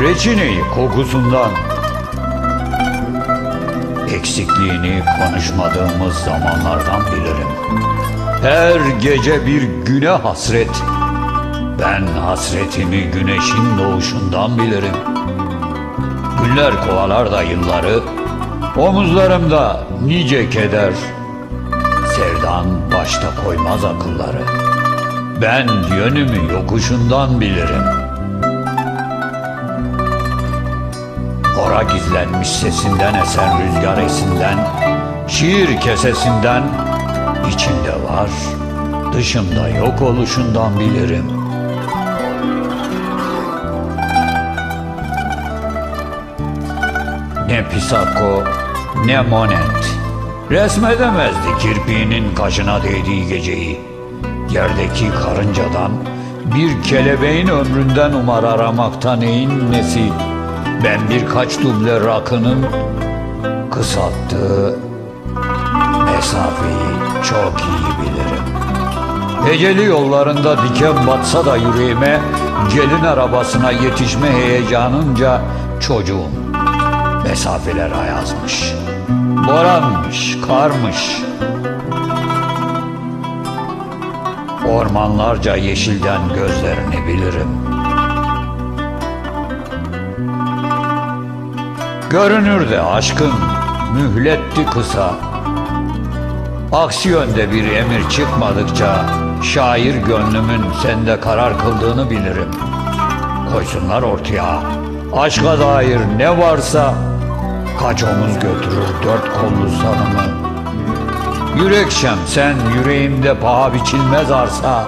reçineyi kokusundan, eksikliğini konuşmadığımız zamanlardan bilirim. Her gece bir güne hasret, ben hasretimi güneşin doğuşundan bilirim. Günler kovalar da yılları, omuzlarımda nice keder, sevdan başta koymaz akılları. Ben yönümü yokuşundan bilirim. Ora gizlenmiş sesinden esen rüzgar esinden, şiir kesesinden, içinde var, dışımda yok oluşundan bilirim. Ne Pisako ne Monet resmedemezdi kirpiğinin kaşına değdiği geceyi. Yerdeki karıncadan bir kelebeğin ömründen umar aramakta neyin nesi? Ben birkaç duble rakının kısalttığı mesafeyi çok iyi bilirim. Eceli yollarında diken batsa da yüreğime gelin arabasına yetişme heyecanınca çocuğum mesafeler ayazmış. Boranmış, karmış. Ormanlarca yeşilden gözlerini bilirim. Görünürde aşkın mühletti kısa. Aksi yönde bir emir çıkmadıkça şair gönlümün sende karar kıldığını bilirim. Koysunlar ortaya aşka dair ne varsa kaç omuz götürür dört kollu sanımı. Yürek şem sen yüreğimde paha biçilmez arsa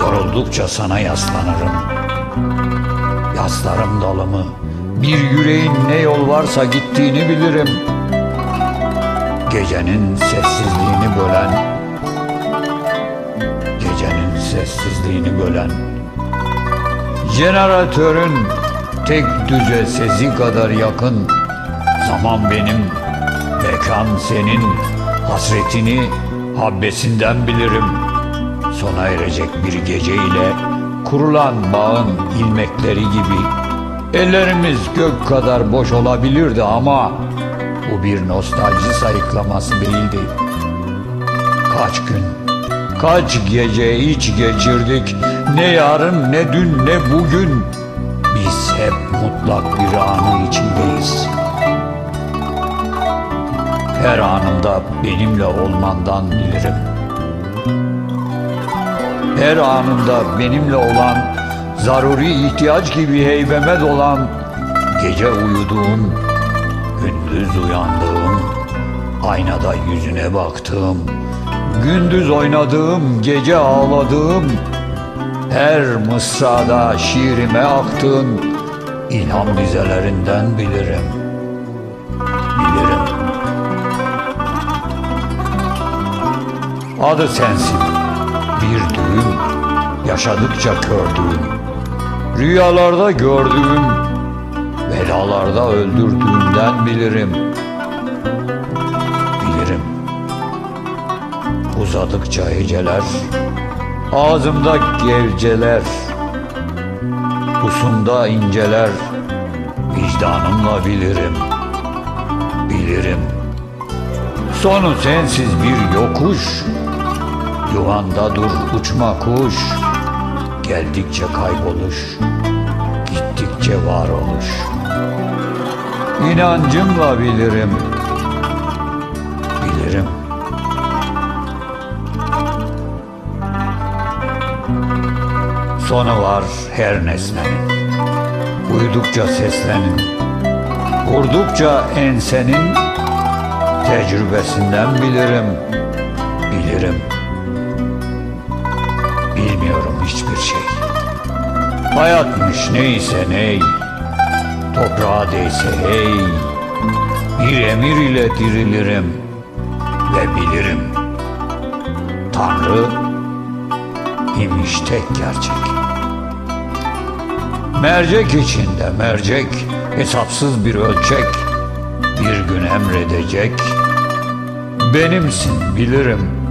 yoruldukça sana yaslanırım. Yaslarım dalımı bir yüreğin ne yol varsa gittiğini bilirim. Gecenin sessizliğini bölen. Gecenin sessizliğini bölen. Jeneratörün tek düze sesi kadar yakın. Zaman benim, mekan senin. Hasretini habbesinden bilirim. Sona erecek bir gece ile Kurulan bağın ilmekleri gibi Ellerimiz gök kadar boş olabilirdi ama bu bir nostalji sayıklaması değildi. Kaç gün, kaç gece hiç geçirdik. Ne yarın, ne dün, ne bugün. Biz hep mutlak bir anın içindeyiz. Her anımda benimle olmandan bilirim. Her anımda benimle olan, zaruri ihtiyaç gibi heybeme dolan, gece uyuduğum, Gündüz uyandığım, aynada yüzüne baktığım, gündüz oynadığım, gece ağladığım, her mısrada şiirime aktığın ilham dizelerinden bilirim. Bilirim. Adı sensin, bir düğüm, yaşadıkça kördüğüm, rüyalarda gördüğüm, belalarda öldürdüğümden bilirim. Bilirim. Uzadıkça heceler, ağzımda gevceler, pusumda inceler, vicdanımla bilirim. Bilirim. Sonu sensiz bir yokuş, yuvanda dur uçma kuş, geldikçe kayboluş, gittikçe var oluş. İnancımla bilirim. Bilirim. Sonu var her nesnenin. Uyudukça seslenin. Vurdukça ensenin tecrübesinden bilirim. Bilirim. Bilmiyorum hiçbir şey. Hayatmış neyse ney. Toprağa değse hey. Bir emir ile dirilirim Ve bilirim. Tanrı imiş tek gerçek. Mercek içinde mercek Hesapsız bir ölçek. Bir gün emredecek. Benimsin bilirim